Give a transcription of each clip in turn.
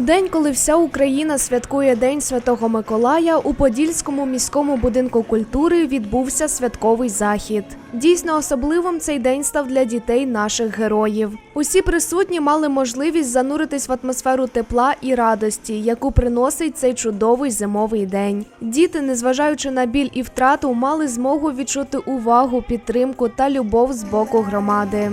день, коли вся Україна святкує День Святого Миколая, у Подільському міському будинку культури відбувся святковий захід. Дійсно особливим цей день став для дітей наших героїв. Усі присутні мали можливість зануритись в атмосферу тепла і радості, яку приносить цей чудовий зимовий день. Діти, незважаючи на біль і втрату, мали змогу відчути увагу, підтримку та любов з боку громади.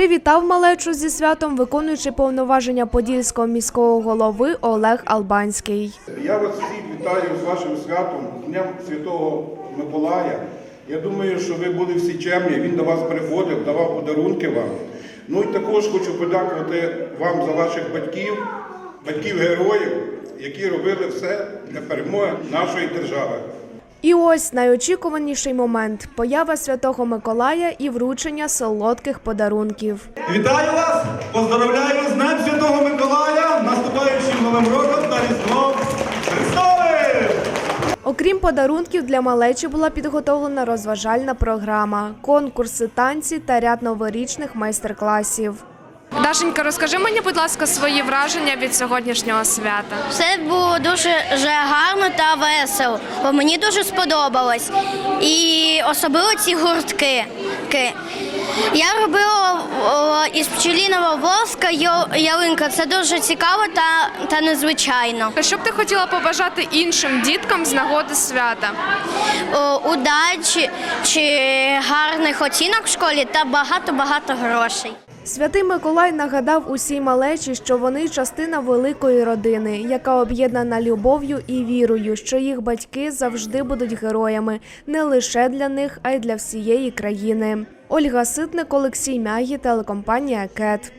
Привітав малечу зі святом, виконуючи повноваження подільського міського голови Олег Албанський. Я вас всіх вітаю з вашим святом, з Днем Святого Миколая. Я думаю, що ви були всі чемні, він до вас приходив, давав подарунки вам. Ну і також хочу подякувати вам за ваших батьків, батьків-героїв, які робили все для перемоги нашої держави. І ось найочікуваніший момент поява святого Миколая і вручення солодких подарунків. Вітаю вас! Поздравляю з Днем Святого Миколая, наступаючим Новим роком та Різдвом Христовим! Окрім подарунків, для малечі була підготовлена розважальна програма, конкурси, танці та ряд новорічних майстер-класів. Дашенька, розкажи мені, будь ласка, свої враження від сьогоднішнього свята. Все було дуже гарно та весело, бо мені дуже сподобалось. І особливо ці гуртки. Я робила із пчеліного воска ялинка. Це дуже цікаво та, та незвичайно. Що б ти хотіла побажати іншим діткам з нагоди свята? О, удачі чи гарних оцінок в школі та багато-багато грошей. Святий Миколай нагадав усій малечі, що вони частина великої родини, яка об'єднана любов'ю і вірою, що їх батьки завжди будуть героями не лише для них, а й для всієї країни. Ольга Ситник, Олексій Мягі, телекомпанія Кет.